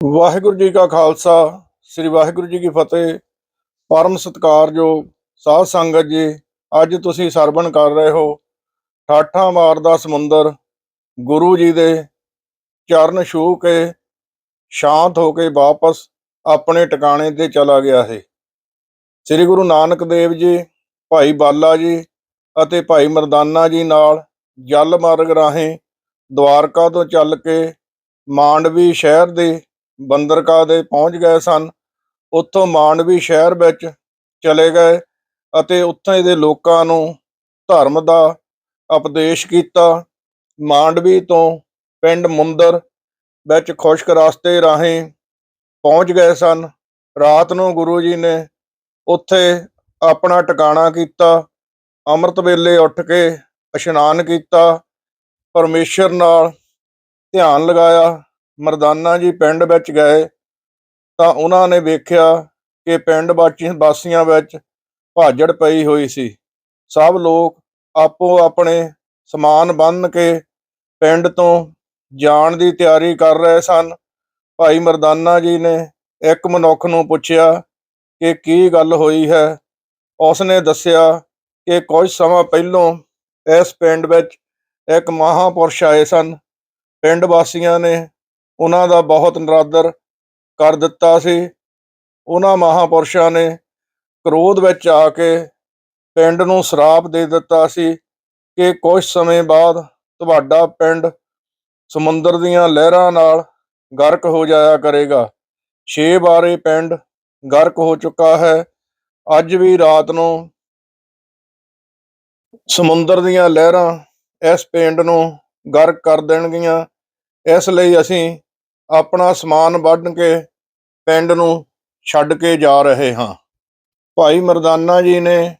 ਵਾਹਿਗੁਰੂ ਜੀ ਕਾ ਖਾਲਸਾ, ਸ੍ਰੀ ਵਾਹਿਗੁਰੂ ਜੀ ਕੀ ਫਤਿਹ। ਪਰਮ ਸਤਿਕਾਰਯੋਗ ਸਾਧ ਸੰਗਤ ਜੀ, ਅੱਜ ਤੁਸੀਂ ਸਰਵਣ ਕਰ ਰਹੇ ਹੋ ਠਾਠਾਂ ਮਾਰਦਾ ਸਮੁੰਦਰ। ਗੁਰੂ ਜੀ ਦੇ ਚਰਨ ਛੂਹ ਕੇ ਸ਼ਾਂਤ ਹੋ ਕੇ ਵਾਪਸ ਆਪਣੇ ਟਿਕਾਣੇ ਤੇ ਚਲਾ ਗਿਆ ਹੈ। ਸ੍ਰੀ ਗੁਰੂ ਨਾਨਕ ਦੇਵ ਜੀ, ਭਾਈ ਬਾਲਾ ਜੀ ਅਤੇ ਭਾਈ ਮਰਦਾਨਾ ਜੀ ਨਾਲ ਜਲ ਮਾਰਗ ਰਾਹੀਂ ਦਵਾਰਕਾ ਤੋਂ ਚੱਲ ਕੇ ਮਾਂਡਵੀ ਸ਼ਹਿਰ ਦੇ ਬੰਦਰਗਾਹ ਦੇ ਪਹੁੰਚ ਗਏ ਸਨ। ਉੱਥੋਂ ਮਾਂਡਵੀ ਸ਼ਹਿਰ ਵਿੱਚ ਚਲੇ ਗਏ ਅਤੇ ਉੱਥੇ ਦੇ ਲੋਕਾਂ ਨੂੰ ਧਰਮ ਦਾ ਉਪਦੇਸ਼ ਕੀਤਾ। ਮਾਂਡਵੀ ਤੋਂ ਪਿੰਡ ਮੁੰਦਰ ਵਿੱਚ ਖੁਸ਼ਕ ਰਸਤੇ ਰਾਹੀਂ ਪਹੁੰਚ ਗਏ ਸਨ। ਰਾਤ ਨੂੰ ਗੁਰੂ ਜੀ ਨੇ ਉੱਥੇ ਆਪਣਾ ਟਿਕਾਣਾ ਕੀਤਾ। ਅੰਮ੍ਰਿਤ ਵੇਲੇ ਉੱਠ ਕੇ ਇਸ਼ਨਾਨ ਕੀਤਾ। ਪਰਮੇਸ਼ਰ ਨਾਲ ਧਿਆਨ ਲਗਾਇਆ। ਮਰਦਾਨਾ ਜੀ ਪਿੰਡ ਵਿੱਚ ਗਏ ਤਾਂ ਉਹਨਾਂ ਨੇ ਵੇਖਿਆ ਕਿ ਪਿੰਡ ਵਾਚੀ- ਵਾਸੀਆਂ ਵਿੱਚ ਭਾਜੜ ਪਈ ਹੋਈ ਸੀ। ਸਭ ਲੋਕ ਆਪੋ ਆਪਣੇ ਸਮਾਨ ਬੰਨ ਕੇ ਪਿੰਡ ਤੋਂ ਜਾਣ ਦੀ ਤਿਆਰੀ ਕਰ ਰਹੇ ਸਨ। ਭਾਈ ਮਰਦਾਨਾ ਜੀ ਨੇ ਇੱਕ ਮਨੁੱਖ ਨੂੰ ਪੁੱਛਿਆ ਕਿ ਕੀ ਗੱਲ ਹੋਈ ਹੈ? ਉਸ ਨੇ ਦੱਸਿਆ ਕਿ ਕੁਝ ਸਮਾਂ ਪਹਿਲੋਂ ਇਸ ਪਿੰਡ ਵਿੱਚ ਇੱਕ ਮਹਾਪੁਰਸ਼ ਆਏ ਸਨ। ਪਿੰਡ ਵਾਸੀਆਂ ਨੇ ਉਹਨਾਂ ਦਾ ਬਹੁਤ ਨਰਾਦਰ ਕਰ ਦਿੱਤਾ ਸੀ। ਉਹਨਾਂ ਮਹਾਪੁਰਸ਼ਾਂ ਨੇ ਕ੍ਰੋਧ ਵਿੱਚ ਆ ਕੇ ਪਿੰਡ ਨੂੰ ਸਰਾਪ ਦੇ ਦਿੱਤਾ ਸੀ ਕਿ ਕੁਝ ਸਮੇਂ ਬਾਅਦ ਤੁਹਾਡਾ ਪਿੰਡ ਸਮੁੰਦਰ ਦੀਆਂ ਲਹਿਰਾਂ ਨਾਲ ਗਰਕ ਹੋ ਜਾਇਆ ਕਰੇਗਾ। ਛੇ ਵਾਰੇ ਪਿੰਡ ਗਰਕ ਹੋ ਚੁੱਕਾ ਹੈ। ਅੱਜ ਵੀ ਰਾਤ ਨੂੰ ਸਮੁੰਦਰ ਦੀਆਂ ਲਹਿਰਾਂ ਇਸ ਪਿੰਡ ਨੂੰ ਗਰਕ ਕਰ ਦੇਣਗੀਆਂ। ਇਸ ਲਈ ਅਸੀਂ ਆਪਣਾ ਸਮਾਨ ਵੱਢ ਕੇ ਪਿੰਡ ਨੂੰ ਛੱਡ ਕੇ ਜਾ ਰਹੇ ਹਾਂ। ਭਾਈ ਮਰਦਾਨਾ ਜੀ ਨੇ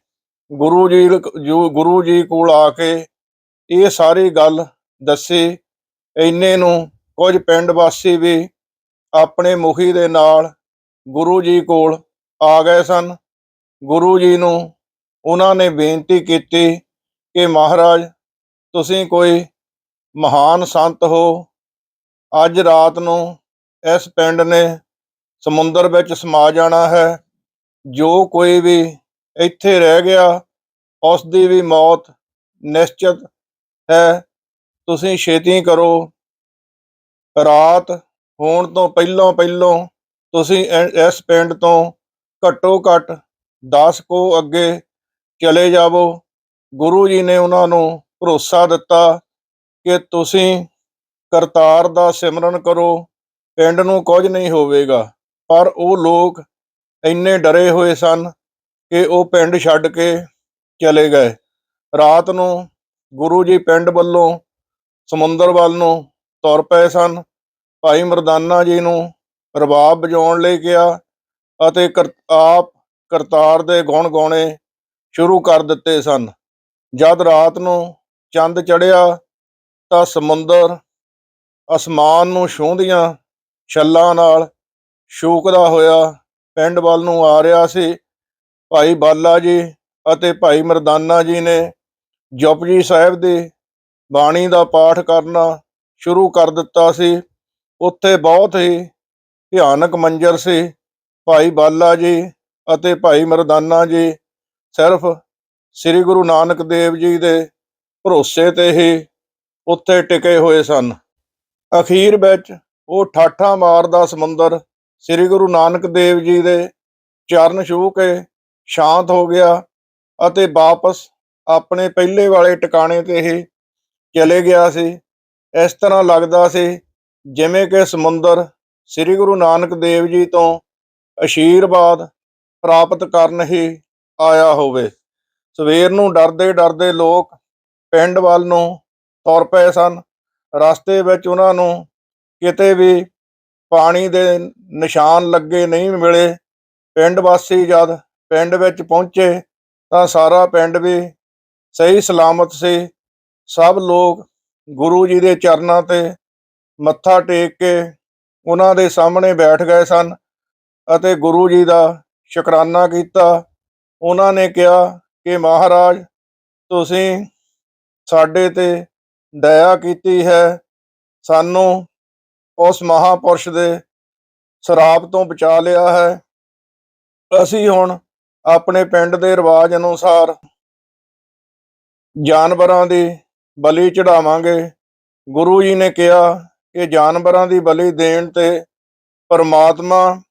ਗੁਰੂ ਜੀ ਜੋ ਗੁਰੂ ਜੀ ਕੋਲ ਆ ਕੇ ਇਹ ਸਾਰੀ ਗੱਲ ਦੱਸੀ। ਇੰਨੇ ਨੂੰ ਕੁਝ ਪਿੰਡ ਵਾਸੀ ਵੀ ਆਪਣੇ ਮੁਖੀ ਦੇ ਨਾਲ ਗੁਰੂ ਜੀ ਕੋਲ ਆ ਗਏ ਸਨ। ਗੁਰੂ ਜੀ ਨੂੰ ਉਹਨਾਂ ਨੇ ਬੇਨਤੀ ਕੀਤੀ ਕਿ ਮਹਾਰਾਜ, ਤੁਸੀਂ ਕੋਈ ਮਹਾਨ ਸੰਤ ਹੋ ਅੱਜ ਰਾਤ ਨੂੰ ਇਸ ਪਿੰਡ ਨੇ ਸਮੁੰਦਰ ਵਿੱਚ ਸਮਾ ਜਾਣਾ ਹੈ। ਜੋ ਕੋਈ ਵੀ ਇੱਥੇ ਰਹਿ ਗਿਆ ਉਸ ਦੀ ਵੀ ਮੌਤ ਨਿਸ਼ਚਿਤ ਹੈ। ਤੁਸੀਂ ਛੇਤੀ ਕਰੋ। ਰਾਤ ਹੋਣ ਤੋਂ ਪਹਿਲਾਂ ਪਹਿਲਾਂ ਤੁਸੀਂ ਇ- ਇਸ ਪਿੰਡ ਤੋਂ ਘੱਟੋ ਘੱਟ 10 ਕੋ ਅੱਗੇ ਚਲੇ ਜਾਵੋ। ਗੁਰੂ ਜੀ ਨੇ ਉਹਨਾਂ ਨੂੰ ਭਰੋਸਾ ਦਿੱਤਾ ਕਿ ਤੁਸੀਂ ਕਰਤਾਰ ਦਾ ਸਿਮਰਨ ਕਰੋ, ਪਿੰਡ ਨੂੰ ਕੁਝ ਨਹੀਂ ਹੋਵੇਗਾ। ਪਰ ਉਹ ਲੋਕ ਇੰਨੇ ਡਰੇ ਹੋਏ ਸਨ ਕਿ ਉਹ ਪਿੰਡ ਛੱਡ ਕੇ ਚਲੇ ਗਏ। ਰਾਤ ਨੂੰ ਗੁਰੂ ਜੀ ਪਿੰਡ ਵੱਲੋਂ ਸਮੁੰਦਰ ਵੱਲ ਨੂੰ ਤੁਰ ਪਏ ਸਨ। ਭਾਈ ਮਰਦਾਨਾ ਜੀ ਨੂੰ ਰਬਾਬ ਵਜਾਉਣ ਲਈ ਕਿਹਾ ਅਤੇ ਕਰ- ਆਪ ਕਰਤਾਰ ਦੇ ਗੁਣ ਗਾਉਣੇ ਸ਼ੁਰੂ ਕਰ ਦਿੱਤੇ ਸਨ। ਜਦ ਰਾਤ ਨੂੰ ਚੰਦ ਚੜਿਆ ਤਾਂ ਸਮੁੰਦਰ ਅਸਮਾਨ ਨੂੰ ਛੂੰਹਦੀਆਂ, ਛੱਲਾਂ ਨਾਲ ਸ਼ੂਕਦਾ ਹੋਇਆ ਪਿੰਡ ਵੱਲ ਨੂੰ ਆ ਰਿਹਾ ਸੀ। ਭਾਈ ਬਾਲਾ ਜੀ ਅਤੇ ਭਾਈ ਮਰਦਾਨਾ ਜੀ ਨੇ ਜਪਜੀ ਸਾਹਿਬ ਦੀ ਬਾਣੀ ਦਾ ਪਾਠ ਕਰਨਾ ਸ਼ੁਰੂ ਕਰ ਦਿੱਤਾ ਸੀ। ਉੱਥੇ ਬਹੁਤ ਹੀ ਭਿਆਨਕ ਮੰਜ਼ਰ ਸੀ। ਭਾਈ ਬਾਲਾ ਜੀ ਅਤੇ ਭਾਈ ਮਰਦਾਨਾ ਜੀ ਸਿਰਫ ਸ੍ਰੀ ਗੁਰੂ ਨਾਨਕ ਦੇਵ ਜੀ ਦੇ ਭਰੋਸੇ ਤੇ ਹੀ ਉੱਥੇ ਟਿਕੇ ਹੋਏ ਸਨ। ਅਖੀਰ ਵਿੱਚ ਉਹ ਠਾਠਾਂ ਮਾਰਦਾ ਸਮੁੰਦਰ, ਸ੍ਰੀ ਗੁਰੂ ਨਾਨਕ ਦੇਵ ਜੀ ਦੇ ਚਰਨ ਛੂਹ ਕੇ ਸ਼ਾਂਤ ਹੋ ਗਿਆ ਅਤੇ ਵਾਪਸ ਆਪਣੇ ਪਹਿਲੇ ਵਾਲੇ ਟਿਕਾਣੇ ਤੇ ਹੀ ਚਲੇ ਗਿਆ ਸੀ। ਇਸ ਤਰ੍ਹਾਂ ਲੱਗਦਾ ਸੀ ਜਿਵੇਂ ਕਿ ਸਮੁੰਦਰ ਸ੍ਰੀ ਗੁਰੂ ਨਾਨਕ ਦੇਵ ਜੀ ਤੋਂ ਅਸ਼ੀਰਵਾਦ ਪ੍ਰਾਪਤ ਕਰਨ ਹੀ ਆਇਆ ਹੋਵੇ। ਸਵੇਰ ਨੂੰ ਡਰਦੇ ਡਰਦੇ ਲੋਕ ਪਿੰਡ ਵੱਲ ਨੂੰ ਤੁਰ ਪਏ ਸਨ। ਰਸਤੇ ਵਿੱਚ ਉਹਨਾਂ ਨੂੰ ਕਿਤੇ ਵੀ ਪਾਣੀ ਦੇ ਨਿਸ਼ਾਨ ਲੱਗੇ ਨਹੀਂ ਮਿਲੇ, ਪਿੰਡ ਵਾਸੀ ਜਦ ਪਿੰਡ ਵਿੱਚ ਪਹੁੰਚੇ ਤਾਂ ਸਾਰਾ ਪਿੰਡ ਵੀ ਸਹੀ ਸਲਾਮਤ ਸੀ। ਸਭ ਲੋਕ ਗੁਰੂ ਜੀ ਦੇ ਚਰਨਾਂ ਤੇ ਮੱਥਾ ਟੇਕ ਕੇ ਉਹਨਾਂ ਦੇ ਸਾਹਮਣੇ ਬੈਠ ਗਏ ਸਨ ਅਤੇ ਗੁਰੂ ਜੀ ਦਾ ਸ਼ੁਕਰਾਨਾ ਕੀਤਾ। ਉਹਨਾਂ ਨੇ ਕਿਹਾ ਕਿ ਮਹਾਰਾਜ, ਤੁਸੀਂ ਸਾਡੇ ਤੇ ਦਇਆ ਕੀਤੀ ਹੈ। ਸਾਨੂੰ ਉਸ ਮਹਾਪੁਰਸ਼ ਦੇ ਸ਼ਰਾਪ ਤੋਂ ਬਚਾ ਲਿਆ ਹੈ। ਅਸੀਂ ਹੁਣ ਆਪਣੇ ਪਿੰਡ ਦੇ ਰਿਵਾਜ ਅਨੁਸਾਰ ਜਾਨਵਰਾਂ ਦੀ ਬਲੀ ਚੜਾਵਾਂਗੇ। ਗੁਰੂ ਜੀ ਨੇ ਕਿਹਾ ਕਿ ਜਾਨਵਰਾਂ ਦੀ ਬਲੀ ਦੇਣ ਤੇ ਪਰਮਾਤਮਾ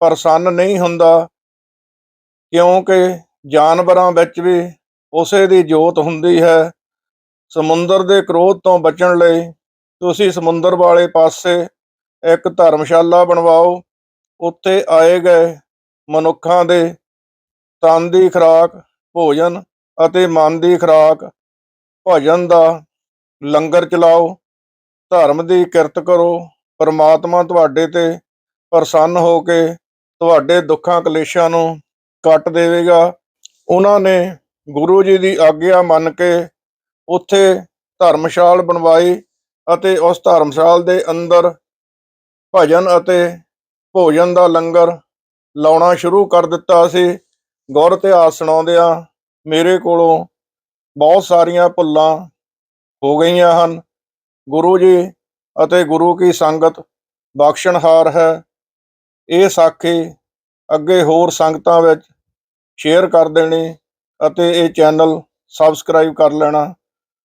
ਪ੍ਰਸੰਨ ਨਹੀਂ ਹੁੰਦਾ, ਕਿਉਂਕਿ ਜਾਨਵਰਾਂ ਵਿੱਚ ਵੀ ਉਸੇ ਦੀ ਜੋਤ ਹੁੰਦੀ ਹੈ। ਸਮੁੰਦਰ ਦੇ ਕ੍ਰੋਧ ਤੋਂ ਬਚਣ ਲਈ ਤੁਸੀਂ ਸਮੁੰਦਰ ਵਾਲੇ ਪਾਸੇ ਇੱਕ ਧਰਮਸ਼ਾਲਾ ਬਣਵਾਓ। ਉੱਥੇ ਆਏ ਗਏ ਮਨੁੱਖਾਂ ਦੇ ਤਨ ਦੀ ਖੁਰਾਕ, ਭੋਜਨ ਅਤੇ ਮਨ ਦੀ ਖੁਰਾਕ, ਭਜਨ ਦਾ ਲੰਗਰ ਚਲਾਓ, ਧਰਮ ਦੀ ਕਿਰਤ ਕਰੋ, ਪਰਮਾਤਮਾ ਤੁਹਾਡੇ ਤੇ ਪ੍ਰਸੰਨ ਹੋ ਕੇ ਤੁਹਾਡੇ ਦੁੱਖਾਂ ਕਲੇਸ਼ਾਂ ਨੂੰ ਕੱਟ ਦੇਵੇਗਾ। ਉਹਨਾਂ ਨੇ ਗੁਰੂ ਜੀ ਦੀ ਆਗਿਆ ਮੰਨ ਕੇ ਉੱਥੇ ਧਰਮਸ਼ਾਲ ਬਣਵਾਈ ਅਤੇ ਉਸ ਧਰਮਸ਼ਾਲ ਦੇ ਅੰਦਰ ਭਜਨ ਅਤੇ ਭੋਜਨ ਦਾ ਲੰਗਰ ਲਾਉਣਾ ਸ਼ੁਰੂ ਕਰ ਦਿੱਤਾ ਸੀ। ਗੌਰ ਇਤਿਹਾਸ ਸੁਣਾਉਂਦਿਆਂ ਮੇਰੇ ਕੋਲੋਂ ਬਹੁਤ ਸਾਰੀਆਂ ਭੁੱਲਾਂ ਹੋ ਗਈਆਂ ਹਨ। ਗੁਰੂ ਜੀ ਅਤੇ ਗੁਰੂ ਕੀ ਸੰਗਤ ਬਖਸ਼ਣਹਾਰ ਹੈ। ਇਹ ਸਾਖੀ ਅੱਗੇ ਹੋਰ ਸੰਗਤਾਂ ਵਿੱਚ ਸ਼ੇਅਰ ਕਰ ਦੇਣੀ ਅਤੇ ਇਹ ਚੈਨਲ ਸਬਸਕ੍ਰਾਈਬ ਕਰ ਲੈਣਾ।